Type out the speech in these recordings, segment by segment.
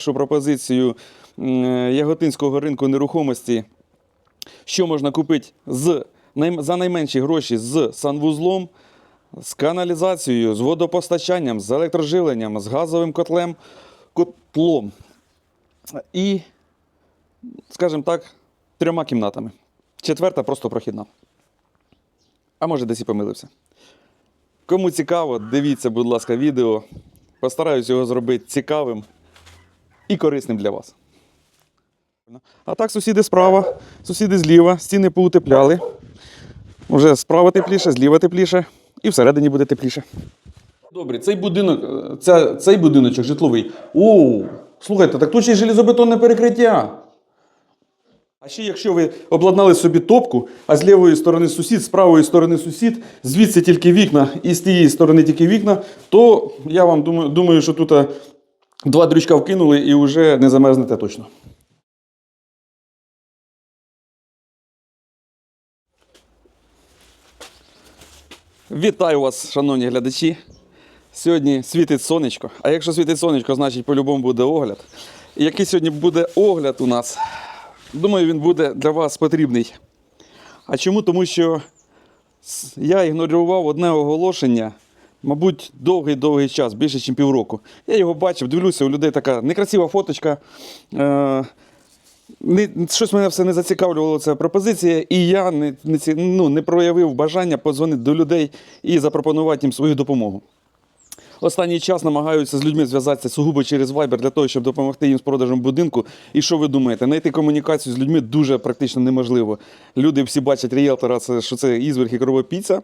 Що пропозицію е, Яготинського ринку нерухомості, що можна купити з, за найменші гроші з санвузлом, з каналізацією, з водопостачанням, з електроживленням, з газовим котлем, котлом і, скажімо так, трьома кімнатами. Четверта просто прохідна. А може, десь і помилився. Кому цікаво, дивіться, будь ласка, відео. Постараюсь його зробити цікавим і корисним для вас. А так, сусіди справа, сусіди зліва, стіни поутепляли. Уже справа тепліше, зліва тепліше, і всередині буде тепліше. Добре, цей будинок, е, ця, цей будиночок житловий. Оу, слухайте, так тут ще й железобетонне перекриття. А ще якщо ви обладнали собі топку, а з лівої сторони сусід, з правої сторони сусід, звідси тільки вікна і з тієї сторони тільки вікна, то я вам думаю, думаю що тут е, два дрючка вкинули і вже не замерзнете точно. Вітаю вас, шановні глядачі. Сьогодні світить сонечко. А якщо світить сонечко, значить по-любому буде огляд. Який сьогодні буде огляд у нас? Думаю, він буде для вас потрібний. А чому? Тому що я ігнорував одне оголошення, мабуть, довгий-довгий час, більше, ніж півроку. Я його бачив, дивлюся, у людей така некрасива фоточка. Е- не, щось мене все не зацікавлювало ця пропозиція, і я не, не, ну, не проявив бажання подзвонити до людей і запропонувати їм свою допомогу. Останній час намагаються з людьми зв'язатися сугубо через Viber для того, щоб допомогти їм з продажем будинку. І що ви думаєте? Знайти комунікацію з людьми дуже практично неможливо. Люди всі бачать ріелтора, що це ізверг і кровопійця,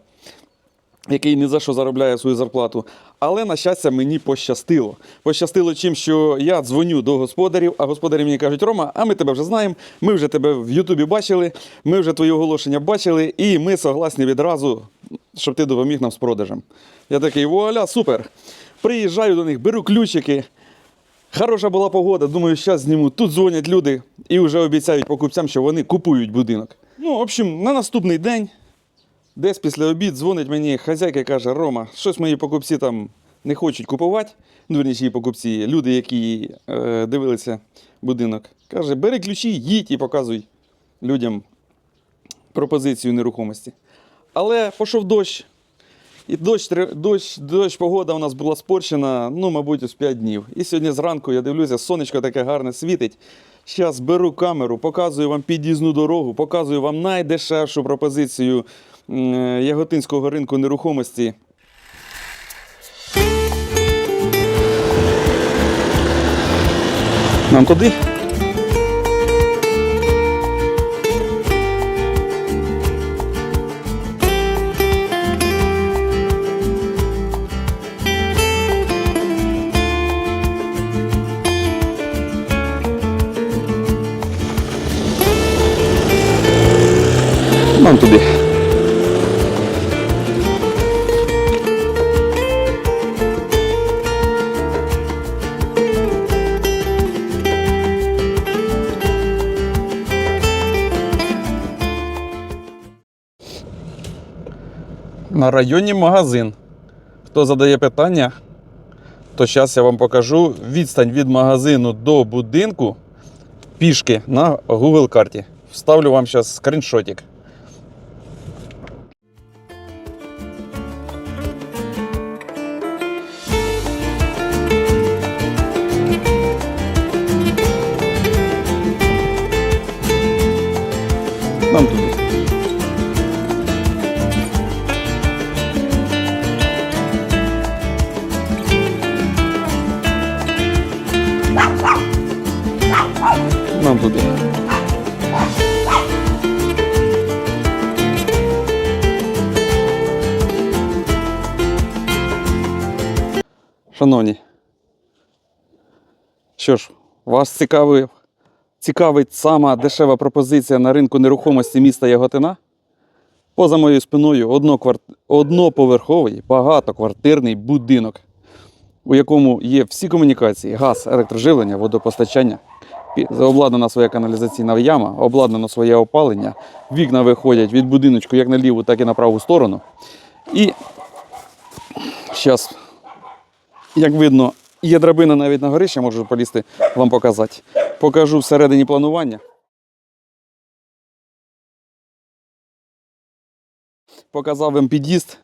який ні за що заробляє свою зарплату. Але, на щастя, мені пощастило. Пощастило чим, що я дзвоню до господарів, а господарі мені кажуть, Рома, а ми тебе вже знаємо, ми вже тебе в Ютубі бачили, ми вже твої оголошення бачили, і ми согласні відразу, щоб ти допоміг нам з продажем. Я такий, вуаля, супер. Приїжджаю до них, беру ключики. Хороша була погода, думаю, зараз зніму. Тут дзвонять люди і вже обіцяють покупцям, що вони купують будинок. Ну, в общем, на наступний день Десь після обід дзвонить мені хазяйка і каже: Рома, щось мої покупці там не хочуть купувати. Ну, верніше, її покупці, люди, які е, дивилися будинок. Каже, бери ключі, їдь і показуй людям пропозицію нерухомості. Але пішов дощ. І дощ, дощ, дощ, погода у нас була спорщена, ну, мабуть, ось 5 днів. І сьогодні зранку я дивлюся, сонечко таке гарне світить. Зараз беру камеру, показую вам під'їзну дорогу, показую вам найдешевшу пропозицію Яготинського ринку нерухомості. Нам туди? На районі магазин. Хто задає питання, то зараз я вам покажу відстань від магазину до будинку пішки на Google карті. Вставлю вам зараз скріншотик. Шановні, що ж, вас цікавить, цікавить сама дешева пропозиція на ринку нерухомості міста Яготина? Поза моєю спиною однокварт... одноповерховий багатоквартирний будинок, у якому є всі комунікації: газ, електроживлення, водопостачання. Обладнана своя каналізаційна яма, обладнано своє опалення. Вікна виходять від будиночку як на ліву, так і на праву сторону. І зараз, як видно, Є драбина навіть на горище, можу полізти вам показати. Покажу всередині планування. Показав вам під'їзд.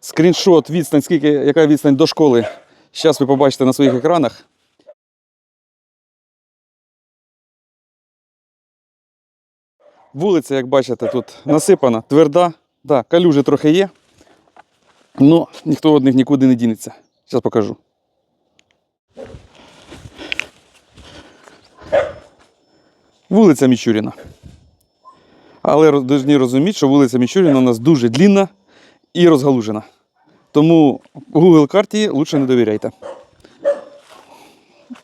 Скріншот, відстань, скільки, яка відстань до школи. Зараз ви побачите на своїх екранах. Вулиця, як бачите, тут насипана, тверда. Да, калюжі трохи є. Ну, ніхто від них нікуди не дінеться. Зараз покажу. Вулиця Мічуріна. Але повинні розуміти, що вулиця Мічуріна у нас дуже длінна і розгалужена. Тому Google карті лучше не довіряйте.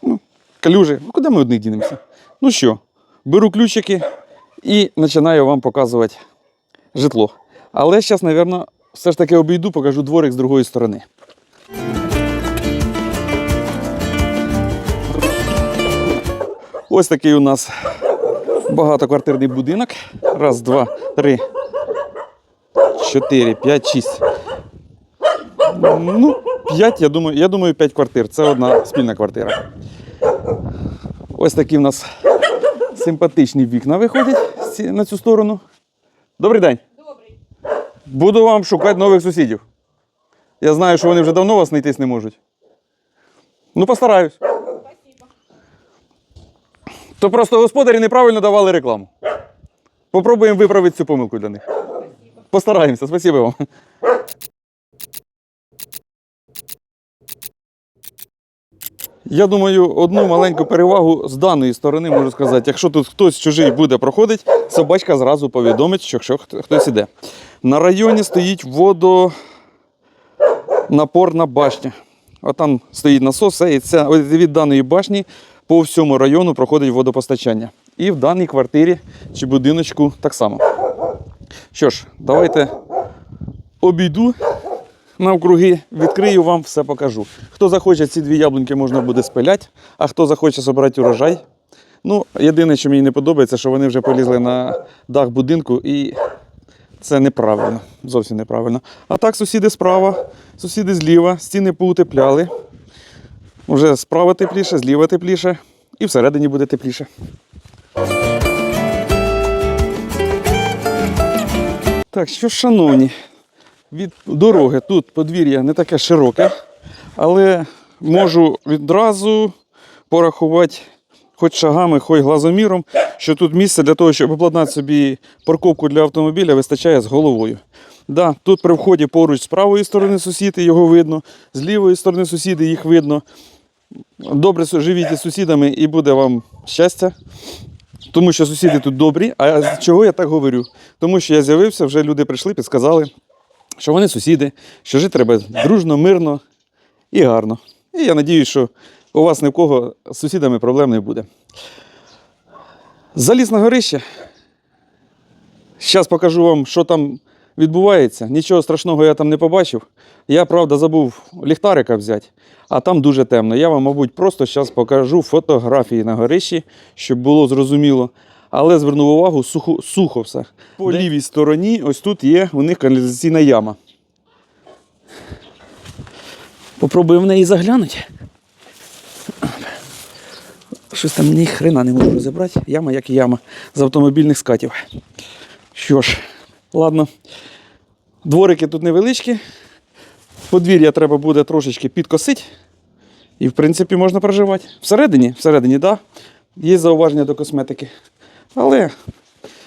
Ну, калюжі, ну куди ми одних дінемося? Ну що, беру ключики і починаю вам показувати житло. Але зараз, мабуть, все ж таки обійду, покажу дворик з другої сторони. Ось такий у нас багатоквартирний будинок. Раз, два, три, чотири, п'ять, шість. Ну, п'ять, я думаю, я думаю, п'ять квартир. Це одна спільна квартира. Ось такі в нас симпатичні вікна виходять на цю сторону. Добрий день. Добрий. Буду вам шукати нових сусідів. Я знаю, що вони вже давно вас знайтись не можуть. Ну, постараюсь. То просто господарі неправильно давали рекламу. Попробуємо виправити цю помилку для них. Постараємося, спасибо вам. Я думаю, одну маленьку перевагу з даної сторони можу сказати. Якщо тут хтось чужий буде проходити, собачка зразу повідомить, що якщо хтось іде. На районі стоїть водонапорна башня. Отам стоїть насос, і от від даної башні по всьому району проходить водопостачання. І в даній квартирі чи будиночку так само. Що ж, давайте обійду навкруги, відкрию вам, все покажу. Хто захоче, ці дві яблуньки можна буде спиляти, а хто захоче збирати урожай. Ну, єдине, що мені не подобається, що вони вже полізли на дах будинку і це неправильно, зовсім неправильно. А так, сусіди справа, сусіди зліва, стіни поутепляли. Уже справа тепліше, зліва тепліше, і всередині буде тепліше. Так, що, ж, шановні, від дороги тут подвір'я не таке широке, але можу відразу порахувати хоч шагами, хоч глазоміром, що тут місце для того, щоб обладнати собі парковку для автомобіля, вистачає з головою. Да, тут при вході поруч з правої сторони сусіди, його видно, з лівої сторони сусіди, їх видно. Добре живіть із сусідами і буде вам щастя. Тому що сусіди тут добрі. А чого я так говорю? Тому що я з'явився, вже люди прийшли, підсказали, що вони сусіди, що жити треба дружно, мирно і гарно. І я сподіваюся, що у вас ні в кого з сусідами проблем не буде. Заліз на горище. Зараз покажу вам, що там відбувається. Нічого страшного я там не побачив. Я, правда, забув ліхтарика взяти, а там дуже темно. Я вам, мабуть, просто зараз покажу фотографії на горищі, щоб було зрозуміло. Але звернув увагу, сухо, сухо все. По лівій стороні, ось тут є у них каналізаційна яма. Попробуємо в неї заглянути. Щось там ні хрена не можу розібрати. Яма як яма з автомобільних скатів. Що ж, ладно. Дворики тут невеличкі. Подвір'я треба буде трошечки підкосити. І, в принципі, можна проживати. Всередині, всередині, так. Да, є зауваження до косметики. Але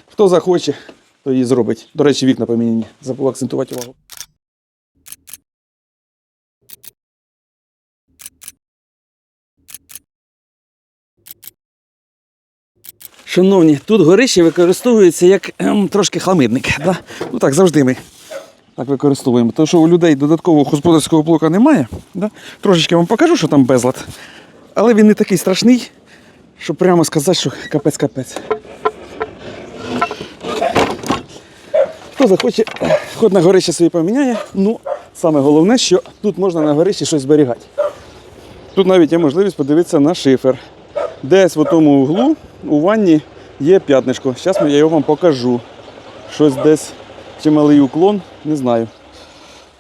хто захоче, то її зробить. До речі, вікна поміняні. Забув акцентувати увагу. Шановні, тут горище використовується як ем, трошки хламидник. Да? Ну так, завжди ми так використовуємо. Тому що у людей додаткового господарського блока немає. Да? Трошечки вам покажу, що там безлад. Але він не такий страшний, щоб прямо сказати, що капець-капець. Хто захоче, хоч на горище собі поміняє. Ну, саме головне, що тут можна на горищі щось зберігати. Тут навіть є можливість подивитися на шифер. Десь в тому углу у ванні є п'ятнишко. Зараз я його вам покажу. Щось десь чи малий уклон, не знаю.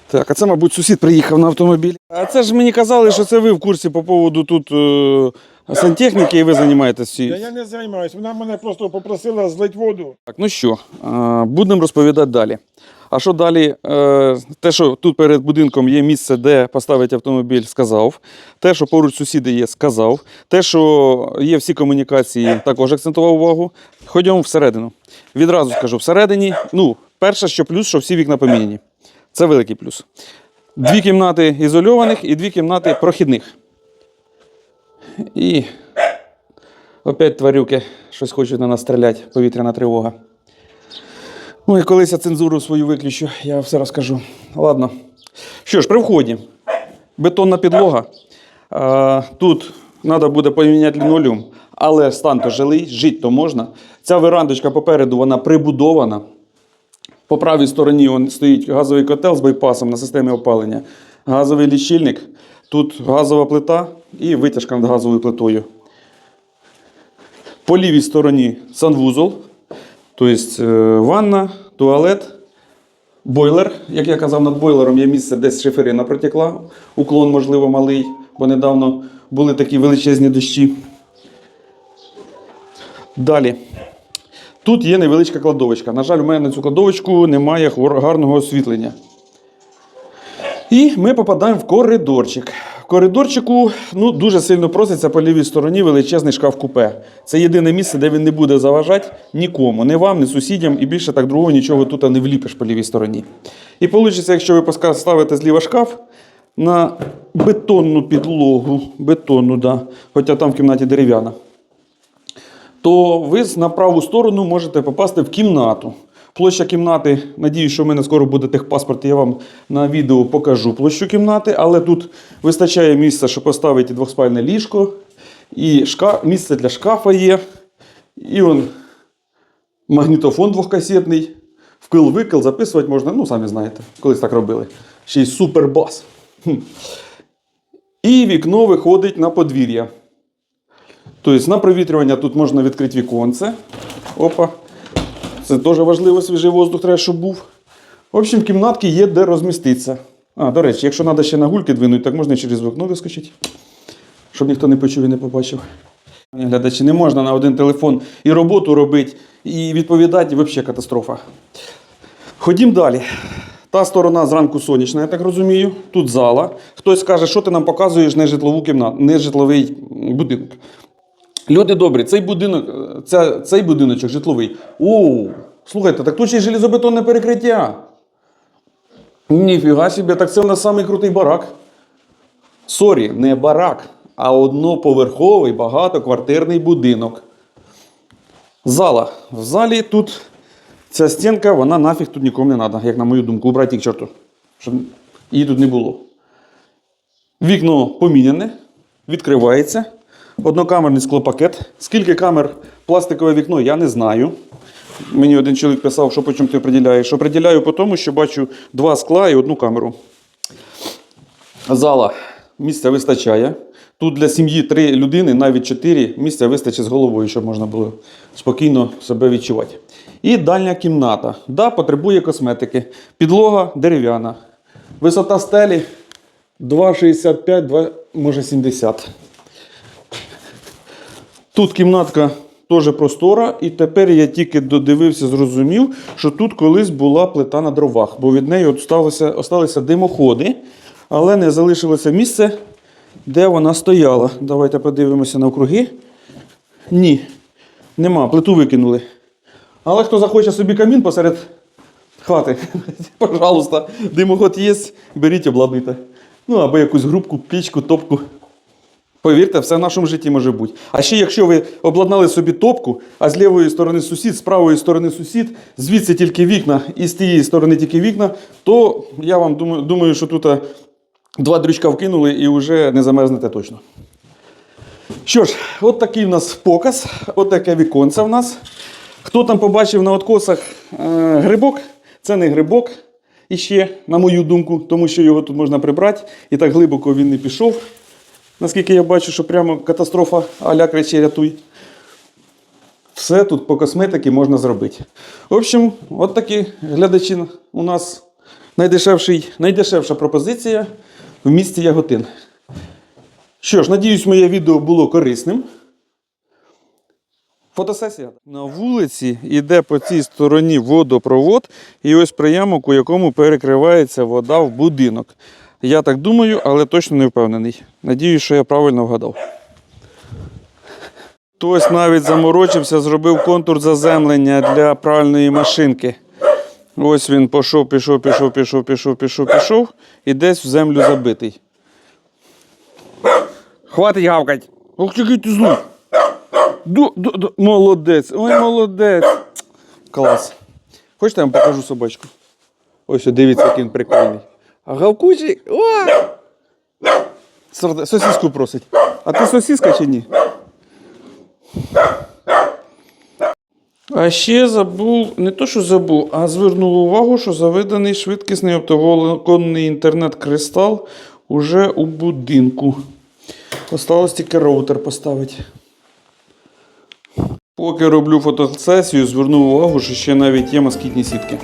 Так, а це, мабуть, сусід приїхав на автомобілі. А це ж мені казали, що це ви в курсі по поводу тут е, сантехніки і ви займаєтесь Та цією. я не займаюся. Вона мене просто попросила злить воду. Так, ну що, е, будемо розповідати далі. А що далі? Е, Те, що тут перед будинком є місце, де поставити автомобіль, сказав. Те, що поруч сусіди є, сказав. Те, що є всі комунікації, також акцентував увагу. Ходімо всередину. Відразу скажу, всередині, ну, перше, що плюс, що всі вікна поміняні. Це великий плюс. Дві кімнати ізольованих і дві кімнати прохідних. І опять тварюки щось хочуть на нас стріляти, повітряна тривога. Ой, колись я цензуру свою виключу, я все розкажу. Ладно. Що ж, при вході. Бетонна підлога. А, тут треба буде поміняти лінолеум, але стан то жилий, жити то можна. Ця верандочка попереду вона прибудована. По правій стороні он, стоїть газовий котел з байпасом на системі опалення, газовий лічильник, тут газова плита і витяжка над газовою плитою. По лівій стороні санвузол, тобто ванна, туалет, бойлер. Як я казав, над бойлером є місце, десь шиферина протекла. Уклон, можливо, малий, бо недавно були такі величезні дощі. Далі. Тут є невеличка кладовочка. На жаль, у мене на цю кладовочку немає гарного освітлення. І ми попадаємо в коридорчик. В коридорчику ну, дуже сильно проситься по лівій стороні величезний шкаф купе. Це єдине місце, де він не буде заважати нікому, ні вам, ні сусідям, і більше так другого нічого тут не вліпиш по лівій стороні. І вийде, якщо ви ставите зліва шкаф на бетонну підлогу, бетонну, да, хоча там в кімнаті дерев'яна, то ви на праву сторону можете попасти в кімнату. Площа кімнати, надіюсь, що в мене скоро буде техпаспорт, я вам на відео покажу площу кімнати, але тут вистачає місця, щоб поставити двохспальне ліжко, і шка... місце для шкафа є. І он магнітофон двохкасетний, вкил-викил, записувати можна, ну самі знаєте, колись так робили. Ще й супербас. Хм. І вікно виходить на подвір'я. Тобто на провітрювання тут можна відкрити віконце. Опа. Це теж важливо, свіжий воздух треба, щоб був. В общем, в кімнатки є де розміститися. А, до речі, якщо треба ще на гульки двинути, так можна через вікно вискочити, щоб ніхто не почув і не побачив. Глядачі, не можна на один телефон і роботу робити, і відповідати, і взагалі катастрофа. Ходім далі. Та сторона зранку сонячна, я так розумію. Тут зала. Хтось скаже, що ти нам показуєш нежитлову кімнату, нежитловий будинок. Люди добрі, цей будинок, ця, цей будиночок житловий. О, слухайте, так тут ще й железобетонне перекриття. Ніфіга собі, так це в нас самий крутий барак. Сорі, не барак, а одноповерховий багатоквартирний будинок. Зала. В залі тут ця стінка, вона нафіг тут нікому не треба, як на мою думку. Убрати їх чорту, щоб її тут не було. Вікно поміняне, відкривається. Однокамерний склопакет. Скільки камер пластикове вікно, я не знаю. Мені один чоловік писав, що по чому ти определяєш. Определяю по тому, що бачу два скла і одну камеру. Зала. Місця вистачає. Тут для сім'ї три людини, навіть чотири, місця вистачить з головою, щоб можна було спокійно себе відчувати. І дальня кімната. Да, потребує косметики. Підлога дерев'яна. Висота стелі 2,65, 2, може 70. Тут кімнатка теж простора, і тепер я тільки додивився, зрозумів, що тут колись була плита на дровах, бо від неї осталися димоходи, але не залишилося місце, де вона стояла. Давайте подивимося навкруги. Ні, нема, плиту викинули. Але хто захоче собі камін посеред хати, пожалуйста, димоход є, беріть, обладнайте. Ну або якусь грубку, пічку, топку. Повірте, все в нашому житті може бути. А ще якщо ви обладнали собі топку, а з лівої сторони сусід, з правої сторони сусід, звідси тільки вікна і з тієї сторони тільки вікна, то я вам думаю, що тут два дрючка вкинули і вже не замерзнете точно. Що ж, от такий в нас показ, от таке віконце в нас. Хто там побачив на откосах е, грибок, це не грибок. І ще, на мою думку, тому що його тут можна прибрати, і так глибоко він не пішов. Наскільки я бачу, що прямо катастрофа аля кричи рятуй. Все тут по косметиці можна зробити. В общем, от такі глядачі у нас Найдешевший, найдешевша пропозиція в місті Яготин. Що ж, надіюсь, моє відео було корисним. Фотосесія. На вулиці йде по цій стороні водопровод, і ось приямок, у якому перекривається вода в будинок. Я так думаю, але точно не впевнений. Надіюсь, що я правильно вгадав. Хтось навіть заморочився, зробив контур заземлення для пральної машинки. Ось він пішов, пішов, пішов, пішов, пішов, пішов, пішов і десь в землю забитий. Хватить гавкать. Ох, який ти злий. Ду, ду, ду. Молодець, ой, молодець. Клас. Хочете, я вам покажу собачку? Ось, дивіться, який він прикольний. А гавкучий. О! Сосиску просить. А ти сосиска чи ні? А ще забув, не то що забув, а звернув увагу, що заведений швидкісний оптоволоконний інтернет-кристал уже у будинку. Осталось тільки роутер поставити. Поки роблю фотосесію, звернув увагу, що ще навіть є москітні сітки.